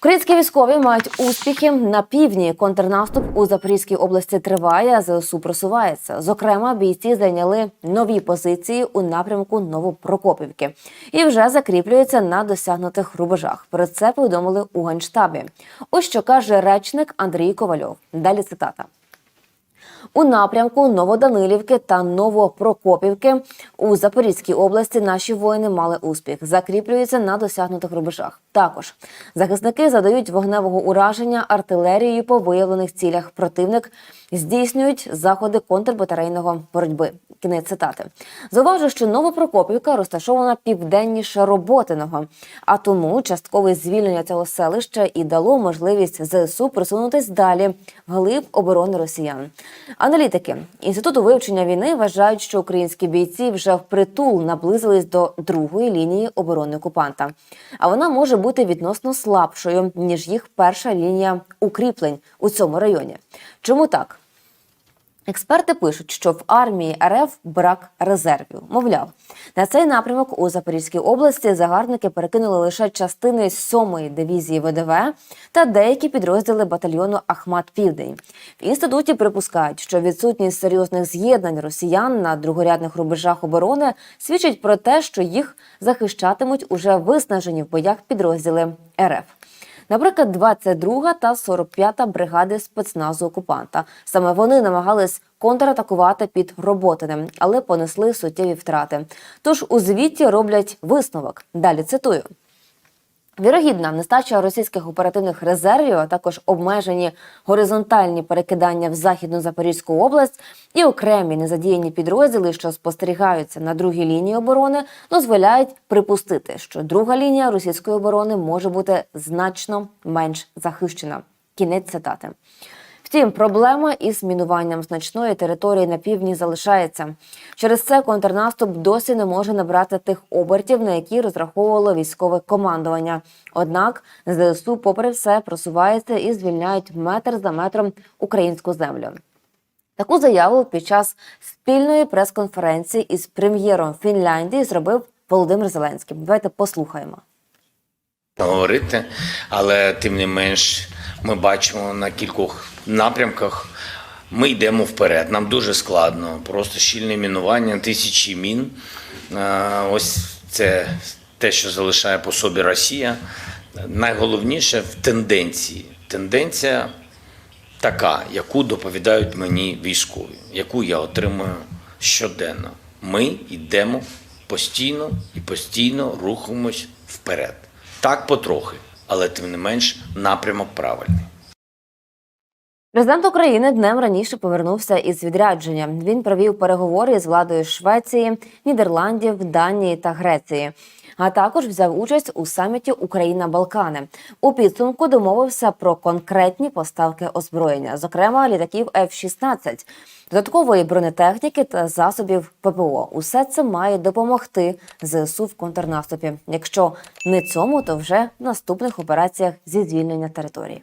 Українські військові мають успіхи на півдні. Контрнаступ у Запорізькій області триває, а ЗСУ просувається. Зокрема, бійці зайняли нові позиції у напрямку Новопрокопівки і вже закріплюються на досягнутих рубежах. Про це повідомили у генштабі. Ось що каже речник Андрій Ковальов. Далі цитата. У напрямку Новоданилівки та Новопрокопівки у Запорізькій області наші воїни мали успіх, закріплюються на досягнутих рубежах. Також захисники задають вогневого ураження артилерією по виявлених цілях. Противник здійснюють заходи контрбатарейного боротьби. Кінець цитати. Зауважу, що Новопрокопівка розташована південніше Роботиного, а тому часткове звільнення цього селища і дало можливість ЗСУ просунутись далі вглиб оборони росіян. Аналітики інституту вивчення війни вважають, що українські бійці вже впритул наблизились до другої лінії оборони окупанта, а вона може бути відносно слабшою ніж їх перша лінія укріплень у цьому районі. Чому так? Експерти пишуть, що в армії РФ брак резервів. Мовляв, на цей напрямок у Запорізькій області загарбники перекинули лише частини 7-ї дивізії ВДВ та деякі підрозділи батальйону Ахмат Південь. В інституті припускають, що відсутність серйозних з'єднань росіян на другорядних рубежах оборони свідчить про те, що їх захищатимуть уже виснажені в боях підрозділи РФ. Наприклад, 22 та 45 бригади спецназу окупанта. Саме вони намагались контратакувати під Роботиним, але понесли суттєві втрати. Тож у звіті роблять висновок. Далі цитую. Вірогідна нестача російських оперативних резервів, а також обмежені горизонтальні перекидання в західну Запорізьку область і окремі незадіяні підрозділи, що спостерігаються на другій лінії оборони, дозволяють припустити, що друга лінія російської оборони може бути значно менш захищена. Кінець цитати. Втім, проблема із мінуванням значної території на півдні залишається. Через це контрнаступ досі не може набрати тих обертів, на які розраховувало військове командування. Однак ЗСУ, попри все, просувається і звільняють метр за метром українську землю. Таку заяву під час спільної прес-конференції із прем'єром Фінляндії зробив Володимир Зеленський. Давайте послухаємо. говорити, але тим не менш ми бачимо на кількох напрямках. Ми йдемо вперед. Нам дуже складно. Просто щільне мінування, тисячі мін. Е, Ось це те, що залишає по собі Росія. Найголовніше в тенденції. Тенденція така, яку доповідають мені військові, яку я отримую щоденно. Ми йдемо постійно і постійно рухаємось вперед. Так потрохи, але тим не менш напрямок правильний. Президент України днем раніше повернувся із відрядження. Він провів переговори з владою Швеції, Нідерландів, Данії та Греції. А також взяв участь у саміті Україна Балкани. У підсумку домовився про конкретні поставки озброєння, зокрема літаків F-16, додаткової бронетехніки та засобів ППО. Усе це має допомогти ЗСУ в контрнаступі. Якщо не цьому, то вже в наступних операціях зі звільнення території.